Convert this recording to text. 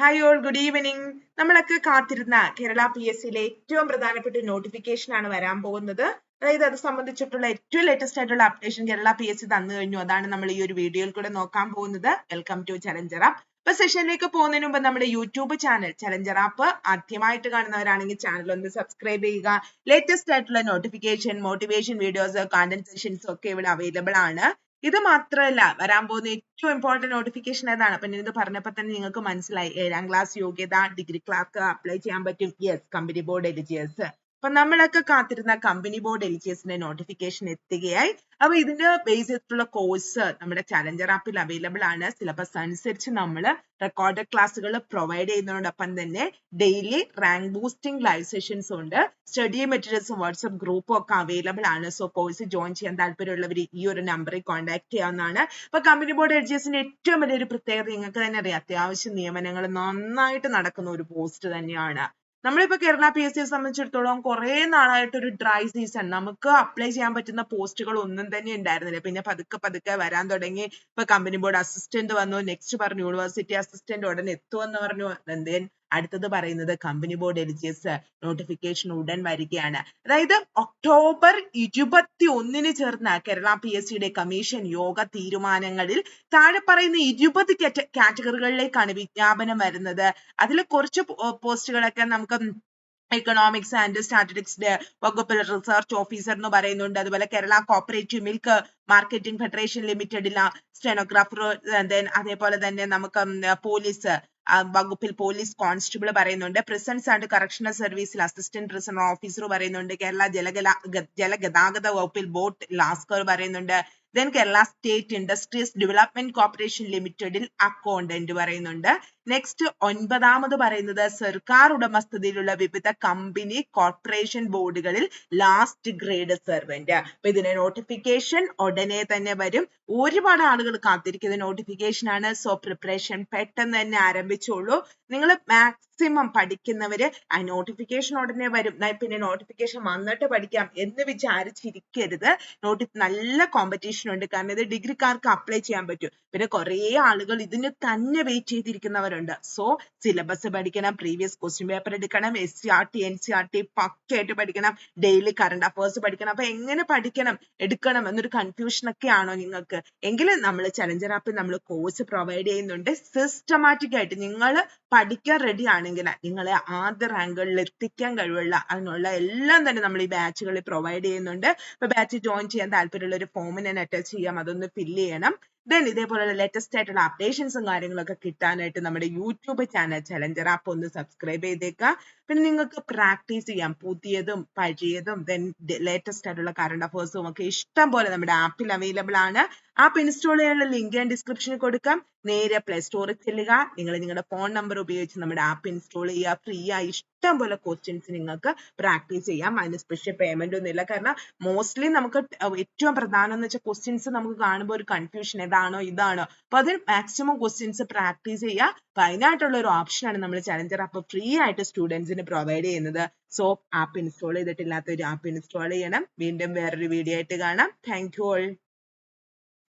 Hi all good evening നമ്മളൊക്കെ കാത്തിരുന്ന Kerala P S സിയിലെ ഏറ്റവും പ്രധാനപ്പെട്ട നോട്ടിഫിക്കേഷൻ ആണ് വരാൻ പോകുന്നത്. അതായത് അത് സംബന്ധിച്ചിട്ടുള്ള ഏറ്റവും ലേറ്റസ്റ്റ് ആയിട്ടുള്ള updation Kerala P S C തന്നു കഴിഞ്ഞു. അതാണ് നമ്മൾ ഈ ഒരു വീഡിയോയിൽ കൂടെ നോക്കാൻ പോകുന്നത്. വെൽക്കം ടു ചലഞ്ചർ ആപ്പ് ഇപ്പൊ സെഷനിലേക്ക് പോകുന്നതിന് മുമ്പ് നമ്മുടെ യൂട്യൂബ് ചാനൽ ചലഞ്ചർ ആപ്പ് ആദ്യമായിട്ട് കാണുന്നവരാണെങ്കിൽ ചാനൽ ഒന്ന് സബ്സ്ക്രൈബ് ചെയ്യുക. ലേറ്റസ്റ്റ് ആയിട്ടുള്ള notification motivation videos content sessions ഒക്കെ ഇവിടെ അവൈലബിൾ ആണ്. ഇത് മാത്രമല്ല വരാൻ പോകുന്ന ഏറ്റവും ഇമ്പോർട്ടന്റ് നോട്ടിഫിക്കേഷൻ ഏതാണ്? അപ്പൊ ഇത് പറഞ്ഞപ്പോ തന്നെ നിങ്ങൾക്ക് മനസ്സിലായി. ഏഴാം ക്ലാസ് യോഗ്യത ഡിഗ്രി ക്ലാർക്ക് അപ്ലൈ ചെയ്യാൻ പറ്റും. യെസ് കമ്പനി ബോർഡ് എലിജിയേഴ്സ് അപ്പൊ നമ്മളൊക്കെ കാത്തിരുന്ന കമ്പനി ബോർഡ് എലിജിയേഴ്സിന്റെ നോട്ടിഫിക്കേഷൻ എത്തുകയായി. അപ്പൊ ഇതിന്റെ ബേസ് ചെയ്തിട്ടുള്ള കോഴ്സ് നമ്മുടെ ചലഞ്ചർ ആപ്പിൽ അവൈലബിൾ ആണ്. സിലബസ് അനുസരിച്ച് നമ്മൾ റെക്കോർഡ് ക്ലാസ്സുകൾ പ്രൊവൈഡ് ചെയ്യുന്നതോടൊപ്പം തന്നെ daily rank boosting live sessions ഉണ്ട്. സ്റ്റഡി മെറ്റീരിയൽസും വാട്സ്ആപ്പ് ഗ്രൂപ്പും ഒക്കെ അവൈലബിൾ ആണ്. സോ കോഴ്സ് ജോയിൻ ചെയ്യാൻ താല്പര്യമുള്ളവർ ഈ ഒരു നമ്പറിൽ കോൺടാക്ട് ചെയ്യാവുന്നതാണ്. അപ്പൊ കമ്പനി ബോർഡ് എഡ്ജസിന്റെ ഏറ്റവും വലിയൊരു പ്രത്യേകത നിങ്ങൾക്ക് തന്നെ അറിയാം. അത്യാവശ്യം നിയമനങ്ങൾ നന്നായിട്ട് നടക്കുന്ന ഒരു പോസ്റ്റ് തന്നെയാണ്. നമ്മളിപ്പോ കേരള പി എസ് സിയെ സംബന്ധിച്ചിടത്തോളം കുറെ നാളായിട്ട് ഒരു ഡ്രൈ സീസൺ നമുക്ക് അപ്ലൈ ചെയ്യാൻ പറ്റുന്ന പോസ്റ്റുകൾ ഒന്നും തന്നെ ഉണ്ടായിരുന്നില്ല. പിന്നെ പതുക്കെ പതുക്കെ വരാൻ തുടങ്ങി. ഇപ്പൊ കമ്പനി ബോർഡ് അസിസ്റ്റന്റ് വന്നു. നെക്സ്റ്റ് പറഞ്ഞു യൂണിവേഴ്സിറ്റി അസിസ്റ്റന്റ് ഉടനെ എത്തുമെന്ന് പറഞ്ഞു. അടുത്തത് പറയുന്നത് കമ്പനി ബോർഡ് എലിജിയസ് നോട്ടിഫിക്കേഷൻ ഉടൻ വരികയാണ്. അതായത് ഒക്ടോബർ ഇരുപത്തി ഒന്നിന് ചേർന്ന കേരള പി എസ് സിയുടെ കമ്മീഷൻ യോഗ തീരുമാനങ്ങളിൽ താഴെ പറയുന്ന ഇരുപത് കാറ്റഗറികളിലേക്കാണ് വിജ്ഞാപനം വരുന്നത്. അതിൽ കുറച്ച് പോസ്റ്റുകളൊക്കെ നമുക്ക് എക്കണോമിക്സ് ആൻഡ് സ്റ്റാറ്റിസ്റ്റിക്സ് വകുപ്പിൽ റിസർച്ച് ഓഫീസർ എന്ന് പറയുന്നുണ്ട്. അതുപോലെ Kerala cooperative milk marketing federation ലിമിറ്റഡില stenographer അതേപോലെ തന്നെ നമുക്ക് പോലീസ് വകുപ്പിൽ പോലീസ് കോൺസ്റ്റബിൾ പറയുന്നുണ്ട്. പ്രിസൺസ് ആൻഡ് കറക്ഷണൽ സർവീസിൽ അസിസ്റ്റന്റ് പ്രിസണർ ഓഫീസർ പറയുന്നുണ്ട്. കേരള ജലഗല ജലഗതാഗത വകുപ്പിൽ ബോട്ട് ലാസ്കർ പറയുന്നുണ്ട്. Then Kerala state industries development corporation ലിമിറ്റഡിൽ അക്കൗണ്ടന്റ് പറയുന്നുണ്ട്. നെക്സ്റ്റ് ഒൻപതാമത് പറയുന്നത് സർക്കാർ ഉടമസ്ഥതയിലുള്ള വിവിധ കമ്പനി കോർപ്പറേഷൻ ബോർഡുകളിൽ ലാസ്റ്റ് ഗ്രേഡ് സെർവന്റ് അപ്പൊ ഇതിന്റെ നോട്ടിഫിക്കേഷൻ ഉടനെ തന്നെ വരും. ഒരുപാട് ആളുകൾ കാത്തിരിക്കുന്ന നോട്ടിഫിക്കേഷൻ ആണ്. സോ പ്രിപ്പറേഷൻ പെട്ടെന്ന് തന്നെ ആരംഭിച്ചോളൂ. നിങ്ങൾ മാക്സിമം പഠിക്കുന്നവര് ആ നോട്ടിഫിക്കേഷൻ ഉടനെ വരും. പിന്നെ നോട്ടിഫിക്കേഷൻ വന്നിട്ട് പഠിക്കാം എന്ന് വിചാരിച്ചിരിക്കരുത്. നോട്ടി നല്ല കോമ്പറ്റീഷൻ ഉണ്ട്. കാരണം ഇത് ഡിഗ്രിക്കാർക്ക് അപ്ലൈ ചെയ്യാൻ പറ്റും. പിന്നെ കുറെ ആളുകൾ ഇതിന് തന്നെ വെയിറ്റ് ചെയ്തിരിക്കുന്നവരുണ്ട് സോ സിലബസ് പഠിക്കണം പ്രീവിയസ് ക്വസ്റ്റ്യൻ പേപ്പർ എടുക്കണം S C R T N C R T പക്കയായിട്ട് പഠിക്കണം ഡെയിലി കറണ്ട് അഫേഴ്സ് പഠിക്കണം. അപ്പൊ എങ്ങനെ പഠിക്കണം എടുക്കണം എന്നൊരു കൺഫ്യൂഷൻ ഒക്കെ ആണോ നിങ്ങൾക്ക് എങ്കിൽ നമ്മൾ ചലഞ്ചർ ആപ്പിൽ നമ്മൾ കോഴ്സ് പ്രൊവൈഡ് ചെയ്യുന്നുണ്ട്. സിസ്റ്റമാറ്റിക് ആയിട്ട് നിങ്ങൾ പഠിക്കാൻ റെഡി ആണെങ്കിൽ നിങ്ങളെ ആദ്യ റാങ്കുകളിൽ എത്തിക്കാൻ കഴിവുള്ള അതിനുള്ള എല്ലാം തന്നെ നമ്മൾ ഈ ബാച്ചുകളിൽ പ്രൊവൈഡ് ചെയ്യുന്നുണ്ട്. അപ്പൊ ബാച്ച് ജോയിൻ ചെയ്യാൻ താല്പര്യമുള്ള ഒരു ഫോം ഞാൻ അറ്റാച്ച് ചെയ്യാം. അതൊന്ന് ഫില്ല് ചെയ്യണം. ദെൻ ഇതേപോലെയുള്ള ലേറ്റസ്റ്റ് ആയിട്ടുള്ള അപ്ഡേഷൻസും കാര്യങ്ങളൊക്കെ കിട്ടാനായിട്ട് നമ്മുടെ യൂട്യൂബ് ചാനൽ ചലഞ്ചർ ആപ്പ് ഒന്ന് സബ്സ്ക്രൈബ് ചെയ്തേക്കുക പിന്നെ നിങ്ങൾക്ക് പ്രാക്ടീസ് ചെയ്യാം. പുതിയതും പഴയതും ദെൻ ലേറ്റസ്റ്റ് ആയിട്ടുള്ള കറണ്ട് അഫേഴ്സും ഒക്കെ ഇഷ്ടം പോലെ നമ്മുടെ ആപ്പിൽ അവൈലബിൾ ആണ്. ആപ്പ് ഇൻസ്റ്റാൾ ചെയ്യാനുള്ള ലിങ്ക് ഞാൻ ഡിസ്ക്രിപ്ഷനിൽ കൊടുക്കാം. നേരെ പ്ലേ സ്റ്റോറിൽ ചെല്ലുക. നിങ്ങൾ നിങ്ങളുടെ ഫോൺ നമ്പർ ഉപയോഗിച്ച് നമ്മുടെ ആപ്പ് ഇൻസ്റ്റാൾ ചെയ്യുക. ഫ്രീ ആയി ഇഷ്ടം പോലെ ക്വസ്റ്റ്യൻസ് നിങ്ങൾക്ക് പ്രാക്ടീസ് ചെയ്യാം. അതിന് സ്പെഷ്യൽ പേയ്മെന്റ് ഒന്നുമില്ല കാരണം മോസ്റ്റ്ലി നമുക്ക് ഏറ്റവും പ്രധാനം എന്ന് വെച്ചാൽ ക്വസ്റ്റ്യൻസ് നമുക്ക് കാണുമ്പോൾ ഒരു കൺഫ്യൂഷൻ ഇതാണോ ഇതാണോ? അപ്പൊ അതിൽ മാക്സിമം ക്വസ്റ്റ്യൻസ് പ്രാക്ടീസ് ചെയ്യുക. അപ്പൊ അതിനായിട്ടുള്ള ഒരു ഓപ്ഷനാണ് നമ്മൾ ചലഞ്ചർ ആപ്പ് ഫ്രീ ആയിട്ട് സ്റ്റുഡൻസിന് പ്രൊവൈഡ് ചെയ്യുന്നത്. സോ ആപ്പ് ഇൻസ്റ്റാൾ ചെയ്തിട്ടില്ലാത്ത ഒരു ആപ്പ് ഇൻസ്റ്റാൾ ചെയ്യണം. വീണ്ടും വേറൊരു വീഡിയോ ആയിട്ട് കാണാം. Thank you all